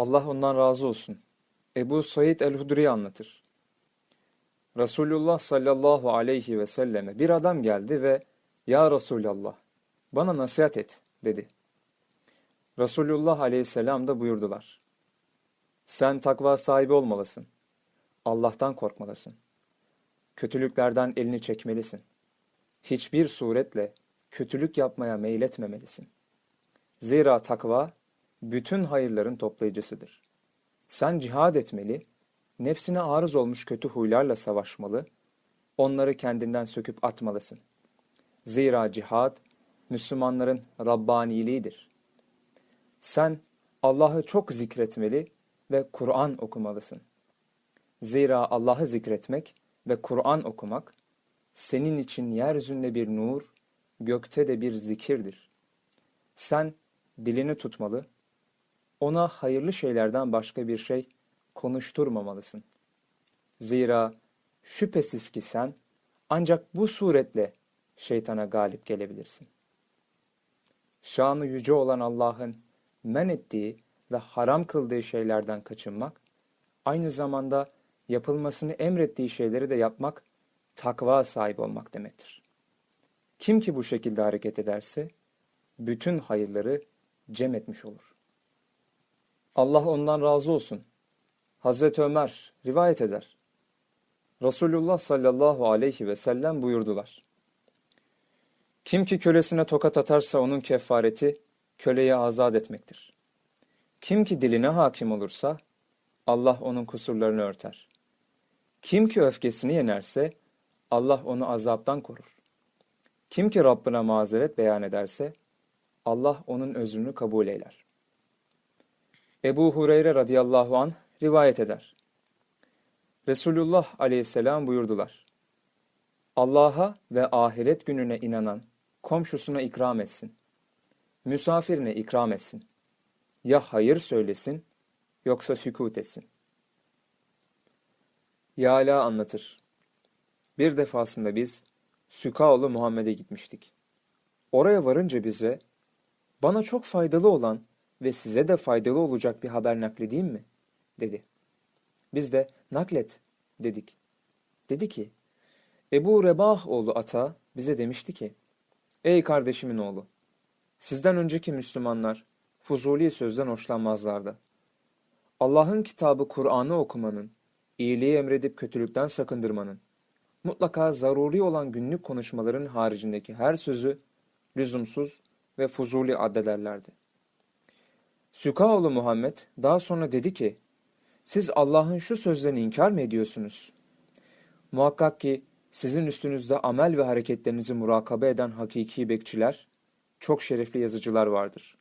Allah ondan razı olsun. Ebu Said el-Hudri anlatır. Resulullah sallallahu aleyhi ve selleme bir adam geldi ve Ya Resulallah bana nasihat et dedi. Resulullah aleyhisselam da buyurdular. Sen takva sahibi olmalısın. Allah'tan korkmalısın. Kötülüklerden elini çekmelisin. Hiçbir suretle kötülük yapmaya meyletmemelisin. Zira takva bütün hayırların toplayıcısıdır. Sen cihad etmeli, nefsine arız olmuş kötü huylarla savaşmalı, onları kendinden söküp atmalısın. Zira cihad, Müslümanların Rabbaniliğidir. Sen Allah'ı çok zikretmeli ve Kur'an okumalısın. Zira Allah'ı zikretmek ve Kur'an okumak, senin için yeryüzünde bir nur, gökte de bir zikirdir. Sen dilini tutmalı, ona hayırlı şeylerden başka bir şey konuşturmamalısın. Zira şüphesiz ki sen ancak bu suretle şeytana galip gelebilirsin. Şanı yüce olan Allah'ın men ettiği ve haram kıldığı şeylerden kaçınmak, aynı zamanda yapılmasını emrettiği şeyleri de yapmak, takva sahibi olmak demektir. Kim ki bu şekilde hareket ederse, bütün hayırları cem etmiş olur. Allah ondan razı olsun. Hazreti Ömer rivayet eder. Resulullah sallallahu aleyhi ve sellem buyurdular. Kim ki kölesine tokat atarsa onun kefareti köleyi azat etmektir. Kim ki diline hakim olursa Allah onun kusurlarını örter. Kim ki öfkesini yenerse Allah onu azaptan korur. Kim ki Rabbine mazeret beyan ederse Allah onun özrünü kabul eyler. Ebu Hureyre radıyallahu an rivayet eder. Resulullah aleyhisselam buyurdular. Allah'a ve ahiret gününe inanan komşusuna ikram etsin. Misafirine ikram etsin. Ya hayır söylesin yoksa sükut etsin. Yala anlatır. Bir defasında biz Sükaoğlu Muhammed'e gitmiştik. Oraya varınca bize bana çok faydalı olan ve size de faydalı olacak bir haber nakledeyim mi? dedi. Biz de naklet dedik. Dedi ki Ebu Rebah oğlu Ata bize demişti ki Ey kardeşimin oğlu sizden önceki Müslümanlar fuzuli sözden hoşlanmazlardı. Allah'ın kitabı Kur'an'ı okumanın, iyiliği emredip kötülükten sakındırmanın, mutlaka zaruri olan günlük konuşmaların haricindeki her sözü lüzumsuz ve fuzuli addederlerdi. Sükaoğlu Muhammed daha sonra dedi ki, siz Allah'ın şu sözlerini inkar mı ediyorsunuz? Muhakkak ki sizin üstünüzde amel ve hareketlerinizi murakabe eden hakiki bekçiler, çok şerefli yazıcılar vardır.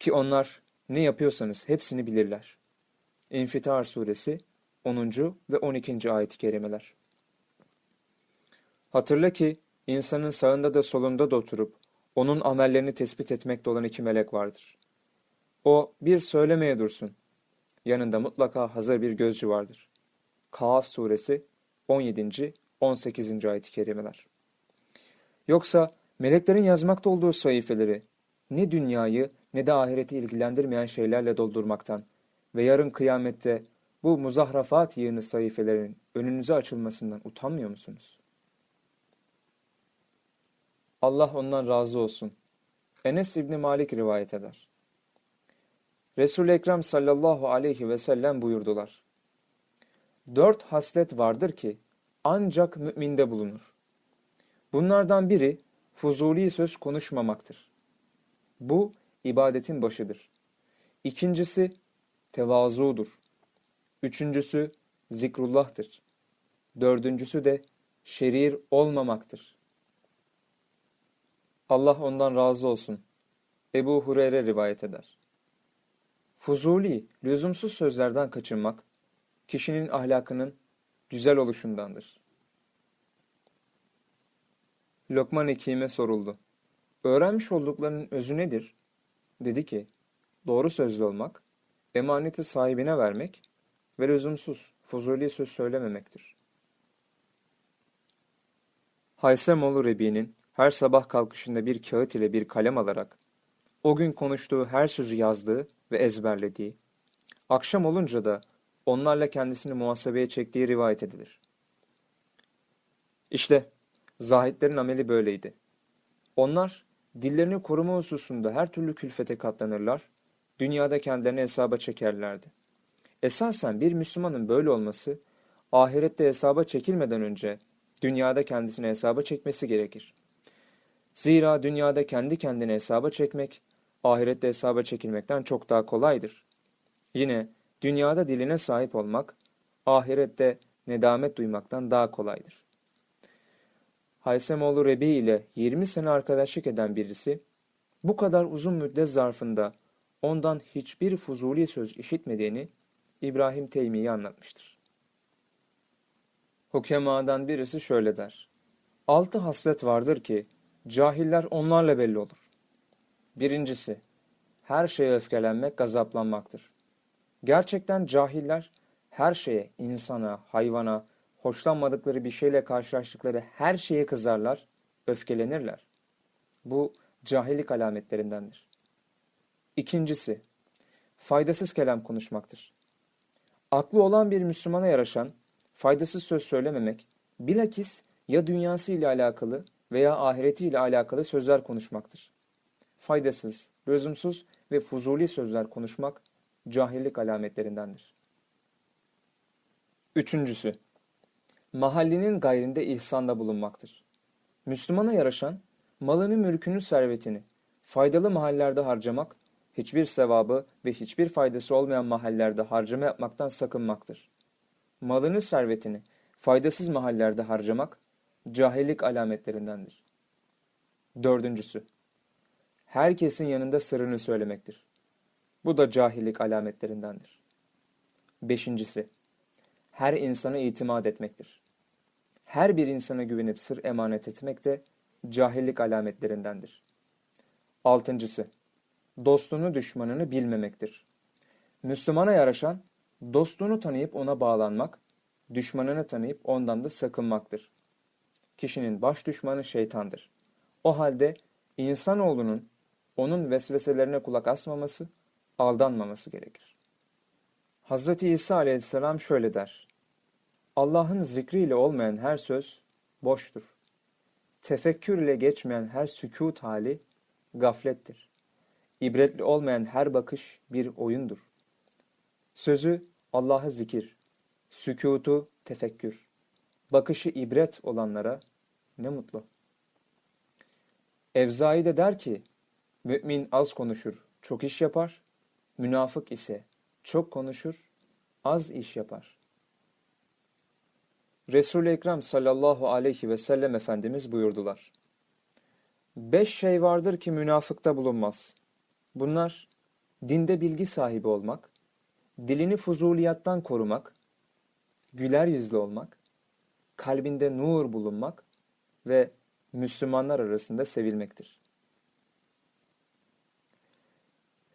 Ki onlar ne yapıyorsanız hepsini bilirler. İnfitar suresi 10. ve 12. ayet-i kerimeler. Hatırla ki insanın sağında da solunda da oturup onun amellerini tespit etmekte olan iki melek vardır. O bir söylemeye dursun. Yanında mutlaka hazır bir gözcü vardır. Kaf suresi 17. 18. ayet-i kerimeler. Yoksa meleklerin yazmakta olduğu sayfeleri ne dünyayı ne de ahireti ilgilendirmeyen şeylerle doldurmaktan ve yarın kıyamette bu muzahrafat yığını sayfelerin önünüze açılmasından utanmıyor musunuz? Allah ondan razı olsun. Enes İbni Malik rivayet eder. Resul-i Ekrem sallallahu aleyhi ve sellem buyurdular. Dört haslet vardır ki ancak müminde bulunur. Bunlardan biri fuzuli söz konuşmamaktır. Bu ibadetin başıdır. İkincisi tevazudur. Üçüncüsü zikrullah'tır. Dördüncüsü de şerir olmamaktır. Allah ondan razı olsun. Ebu Hureyre rivayet eder. Fuzuli, lüzumsuz sözlerden kaçınmak, kişinin ahlakının güzel oluşundandır. Lokman Hekim'e soruldu. Öğrenmiş olduklarının özü nedir? Dedi ki, doğru sözlü olmak, emaneti sahibine vermek ve lüzumsuz, fuzuli söz söylememektir. Haysemoğlu Rebi'nin her sabah kalkışında bir kağıt ile bir kalem alarak, o gün konuştuğu her sözü yazdığı ve ezberlediği, Akşam olunca da onlarla kendisini muhasebeye çektiği rivayet edilir. İşte zahitlerin ameli böyleydi. Onlar dillerini koruma hususunda her türlü külfete katlanırlar, dünyada kendilerini hesaba çekerlerdi. Esasen bir Müslümanın böyle olması, ahirette hesaba çekilmeden önce dünyada kendisini hesaba çekmesi gerekir. Zira dünyada kendi kendine hesaba çekmek, ahirette hesaba çekilmekten çok daha kolaydır. Yine dünyada diline sahip olmak, ahirette nedamet duymaktan daha kolaydır. Haysemoğlu Rebi ile 20 sene arkadaşlık eden birisi, bu kadar uzun müddet zarfında ondan hiçbir fuzuli söz işitmediğini İbrahim Teymi'ye anlatmıştır. Hukemadan birisi şöyle der. Altı haslet vardır ki cahiller onlarla belli olur. Birincisi, her şeye öfkelenmek, gazaplanmaktır. Gerçekten cahiller her şeye, insana, hayvana, hoşlanmadıkları bir şeyle karşılaştıkları her şeye kızarlar, öfkelenirler. Bu cahillik alametlerindendir. İkincisi, faydasız kelam konuşmaktır. Aklı olan bir Müslümana yaraşan faydasız söz söylememek, bilakis ya dünyası ile alakalı veya ahireti ile alakalı sözler konuşmaktır. Faydasız, lüzumsuz ve fuzuli sözler konuşmak cahillik alametlerindendir. Üçüncüsü, mahallinin gayrinde ihsanda bulunmaktır. Müslümana yaraşan, malını, mülkünü, servetini faydalı mahallerde harcamak, hiçbir sevabı ve hiçbir faydası olmayan mahallerde harcama yapmaktan sakınmaktır. Malını, servetini faydasız mahallerde harcamak, cahillik alametlerindendir. Dördüncüsü, herkesin yanında sırrını söylemektir. Bu da cahillik alametlerindendir. Beşincisi, her insana itimat etmektir. Her bir insana güvenip sır emanet etmek de cahillik alametlerindendir. Altıncısı, dostunu düşmanını bilmemektir. Müslümana yaraşan, dostunu tanıyıp ona bağlanmak, düşmanını tanıyıp ondan da sakınmaktır. Kişinin baş düşmanı şeytandır. O halde insanoğlunun onun vesveselerine kulak asmaması, aldanmaması gerekir. Hz. İsa aleyhisselam şöyle der. Allah'ın zikriyle olmayan her söz boştur. Tefekkür ile geçmeyen her sükut hali gaflettir. İbretli olmayan her bakış bir oyundur. Sözü Allah'ı zikir, sükutu tefekkür, bakışı ibret olanlara ne mutlu. Evzai de der ki, mümin az konuşur, çok iş yapar, münafık ise çok konuşur, az iş yapar. Resul-i Ekrem sallallahu aleyhi ve sellem Efendimiz buyurdular. Beş şey vardır ki münafıkta bulunmaz. Bunlar dinde bilgi sahibi olmak, dilini fuzuliyattan korumak, güler yüzlü olmak, kalbinde nur bulunmak ve Müslümanlar arasında sevilmektir.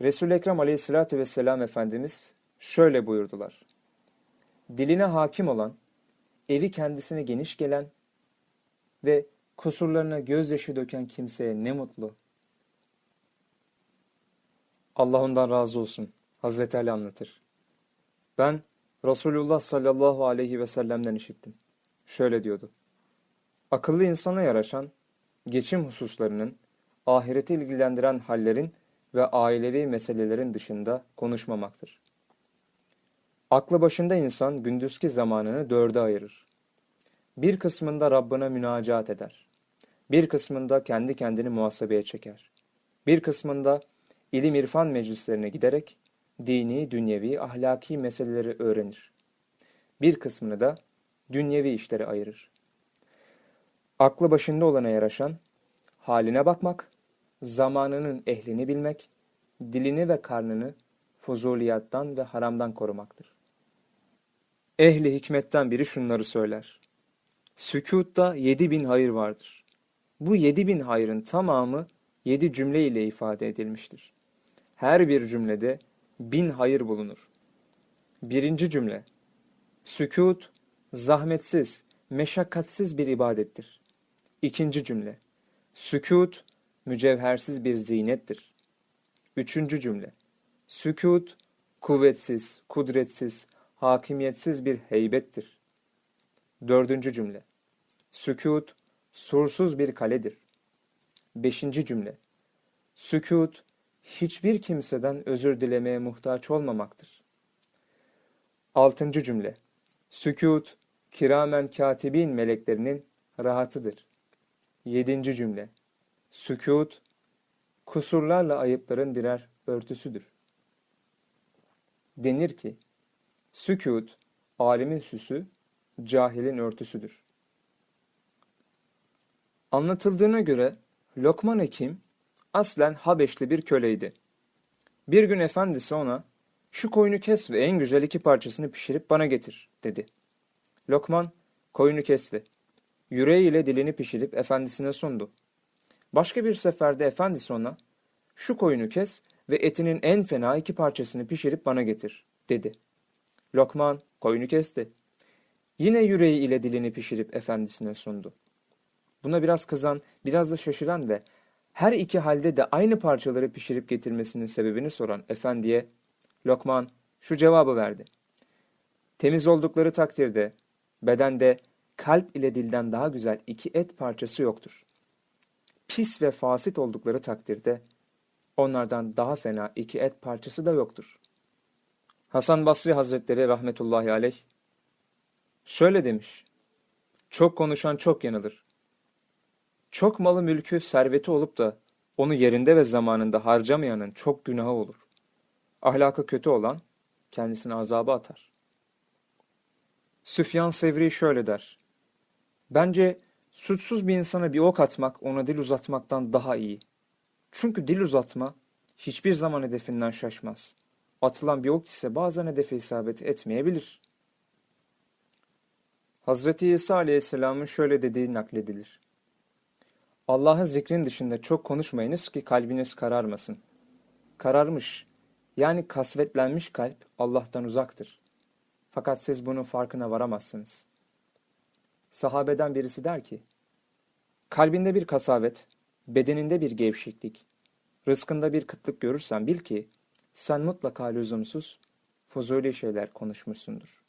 Resul-i Ekrem aleyhissalatü vesselam Efendimiz şöyle buyurdular. Diline hakim olan, evi kendisine geniş gelen ve kusurlarına gözyaşı döken kimseye ne mutlu. Allah ondan razı olsun. Hazreti Ali anlatır. Ben Resulullah sallallahu aleyhi ve sellem'den işittim. Şöyle diyordu. Akıllı insana yaraşan, geçim hususlarının, ahireti ilgilendiren hallerin ve ailevi meselelerin dışında konuşmamaktır. Aklı başında insan gündüzki zamanını dörde ayırır. Bir kısmında Rabbine münacat eder. Bir kısmında kendi kendini muhasebeye çeker. Bir kısmında ilim irfan meclislerine giderek dini, dünyevi, ahlaki meseleleri öğrenir. Bir kısmını da dünyevi işlere ayırır. Aklı başında olana yaraşan, haline bakmak, zamanının ehlini bilmek, dilini ve karnını fuzuliyattan ve haramdan korumaktır. Ehli hikmetten biri şunları söyler. Sükutta yedi bin hayır vardır. Bu yedi bin hayrın tamamı yedi cümle ile ifade edilmiştir. Her bir cümlede bin hayır bulunur. Birinci cümle. Sükut, zahmetsiz, meşakkatsiz bir ibadettir. İkinci cümle. Sükut, mücevhersiz bir zinettir. Üçüncü cümle. Sükut, kuvvetsiz, kudretsiz, hakimiyetsiz bir heybettir. Dördüncü cümle. Sükut, sursuz bir kaledir. Beşinci cümle. Sükut, hiçbir kimseden özür dilemeye muhtaç olmamaktır. Altıncı cümle. Sükut, kiramen katibin meleklerinin rahatıdır. Yedinci cümle. Sükut, kusurlarla ayıpların birer örtüsüdür. Denir ki, sükut, alimin süsü, cahilin örtüsüdür. Anlatıldığına göre Lokman Hekim aslen Habeşli bir köleydi. Bir gün efendisi ona şu koyunu kes ve en güzel iki parçasını pişirip bana getir dedi. Lokman koyunu kesti. Yüreği ile dilini pişirip efendisine sundu. Başka bir seferde efendisi ona şu koyunu kes ve etinin en fena iki parçasını pişirip bana getir dedi. Lokman koyunu kesti. Yine yüreği ile dilini pişirip efendisine sundu. Buna biraz kızan, biraz da şaşıran ve her iki halde de aynı parçaları pişirip getirmesinin sebebini soran efendiye Lokman şu cevabı verdi. Temiz oldukları takdirde bedende kalp ile dilden daha güzel iki et parçası yoktur. Pis ve fasit oldukları takdirde onlardan daha fena iki et parçası da yoktur. Hasan Basri Hazretleri rahmetullahi aleyh şöyle demiş. Çok konuşan çok yanılır. Çok malı mülkü serveti olup da onu yerinde ve zamanında harcamayanın çok günahı olur. Ahlakı kötü olan kendisine azabı atar. Süfyan Sevri şöyle der. Bence suçsuz bir insana bir ok atmak ona dil uzatmaktan daha iyi. Çünkü dil uzatma hiçbir zaman hedefinden şaşmaz. Atılan bir ok ise bazen hedefe isabet etmeyebilir. Hazreti İsa Aleyhisselam'ın şöyle dediği nakledilir. Allah'ın zikrin dışında çok konuşmayınız ki kalbiniz kararmasın. Kararmış, yani kasvetlenmiş kalp Allah'tan uzaktır. Fakat siz bunun farkına varamazsınız. Sahabeden birisi der ki, Kalbinde bir kasavet, bedeninde bir gevşeklik, rızkında bir kıtlık görürsen bil ki sen mutlaka lüzumsuz, fuzuli şeyler konuşmuşsundur.